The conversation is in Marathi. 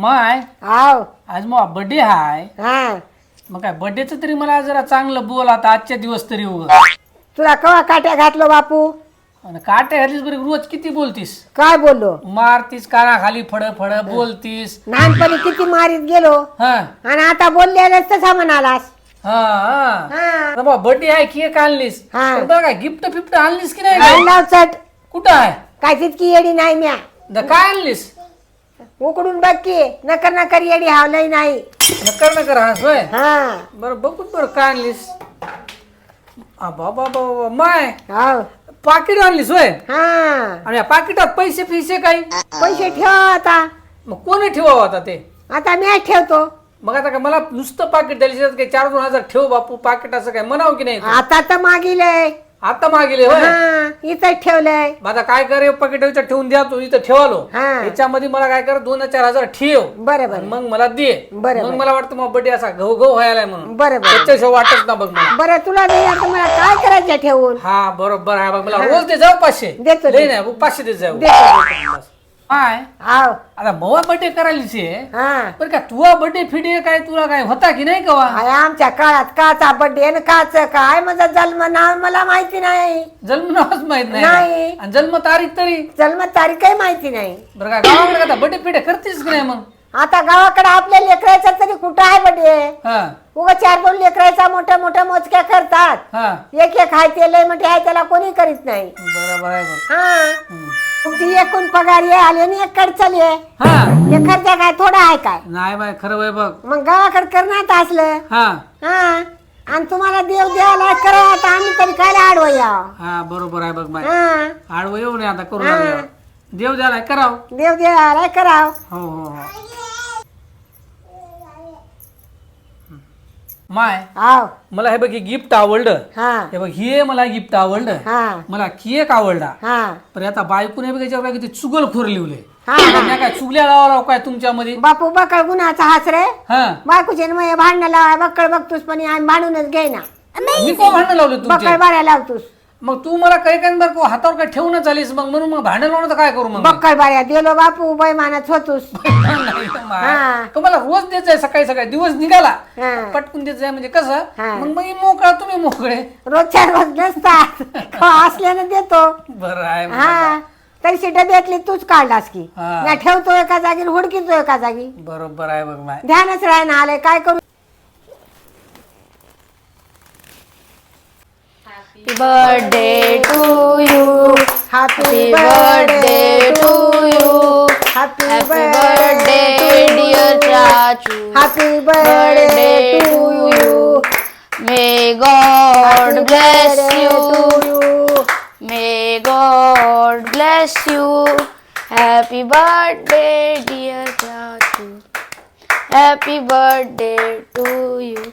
माय आव आज मग बर्थडे हाय. हा. मग काय बर्थडेचं तरी मला जरा चांगलं बोल आता आजच्या दिवस तरी उग. तुला कवा काट्या घातलो बापू? आणि काटे घालीस बरी रोज किती बोलतीस? काय बोललो? मारतीस कानाखाली फड फड बोलतीस. लहानपणी किती मारीत गेलो. हा. आणि आता तसा म्हणालास. हा हा. हा. बर्थडे आहे केक आणलीस? हा. तर बघा गिफ्ट फिफ्ट आणलीस की नाही? चट. कुठं आहे? काय तितकी येडी नाही म्या. द काय आणलीस? उकडून बघ की नकर नकर येडी हावलंय नाही. नकर नकर हा होय हा. बरं बघू बरं काय आणलीस. आ, बाबा बाबा माय. हाव. पाकिट आणलीस होय हा. आणि या पाकिटात पैसे फिसे काही? पैसे ठेव आता. मग कोणी ठेवावं आता ते? आता मी ठेवतो. मग आता काय मला नुसतं पाकिट द्यायला काही चार दोन हजार ठेव बापू पाकिट असं काय? म्हणावं की नाही? आता तर मागिलय आता मागेले होय. हा इथं ठेवलंय. आता काय कर पाकिट ठेवून द्या तू इथं ठेवालो. हा. याच्यामध्ये मला काय कर दोन चार हजार ठेव. बरं आणि बरं मग मला दे. बरं, मग बरं. मला वाटतं मग बड्डे असा घव घव व्हायला म्हणून. बरं बरं त्याच्याशिवाय वाटत ना बघ मला. बरं तुला नाही आता मला काय करायचं ठेवून? हा बरोबर आहे बघ. मला रोज दे जाऊ पाचशे. देतो, लय देतो. नाही पाचशे दे जाऊ. देतो, देतो. बस. काय आव आता मवा बर्थडे करायलीच हा. पण काय तुझा बर्थडे फिडे काय तुला काय होता की नाही कवा? आमच्या काळात काचा बड्डे आणि काच काय माझा जन्म नाव मला माहिती नाही. जन्म नावच माहीत नाही नाही. आणि जन्म तारीख तरी? जन्म तारीखही माहिती नाही. बरं काय गावाकडे आता बर्थडे फिडे करतेस की नाही मग? आता गावाकडे आपल्या लेकरायचा तरी कुठं आहे बड्डे हा. उगा चार दोन लेकरायचा मोठ्या मोठ्या मोजक्या करतात. हा. एक एक हाय ते लय मोठे आहे त्याला कोणी करीत नाही. बरोबर आहे बघ हा. हम्म. तुमची एकूण पगार ये आले आणि एक कडचल आहे हा. हे खर्च काय थोडा आहे काय? नाही बाय खरं बाय बघ. मग गावाकडे करण्यात असलं. हा. हा. आणि तुम्हाला देव द्यायला करा आता आम्ही तरी काय आडवं या. हा बरोबर आहे बघ बाय हा. आडवं येऊ नये आता करू. देव द्याला कराव. देव द्यायला कराव. हो हो हो. माय मला हे बघ गिफ्ट आवडलं. हा. हे बघ हे मला गिफ्ट आवडलं. हा. मला केक आवडला. हा. पण आता बायकोने बघ याच्यावर किती चुगलखोर लिवले हा, काय चुगल्या लावा लाव काय तुमच्यामध्ये? बापू बकळ गुन्हाचा हास रे? हा. बायकोचे न भांडणं लावाय बक्कळ बघतोस पण आम्ही भांडूनच घेईना. मी कोण भांडण लावले तुमचे? बक्कळ बाऱ्या लावतोस. मग तू मला काही काही बरं हातावर काय ठेवूनच आलीस? मग म्हणून मग भांडण लावणं तर काय करू मग मी? बक्कळ बाऱ्या दिलो बापू बैमानात होतोस. नाही हा. तुम्हाला रोज देत जाय सकाळी सकाळी. दिवस निघाला. हा. पटकून देत जाय म्हणजे कसं? हा. मग मग मोकळा तुम्ही मोकळे. रोजच्या रोज नसतात. हो, असल्यानं देतो. बरं आहे मग. हा. तरी डब्यातली तूच काढलास की. हा. मी ठेवतो एका जागी हुडकितो एका जागी. बरोबर आहे बघ माय. ध्यानच राहणं आलंय. काय करू? Birthday to you. Happy Happy Happy birthday, dear Chachu. Happy birthday to you May God bless you. May God bless you. Happy birthday, dear Chachu. Happy birthday to you.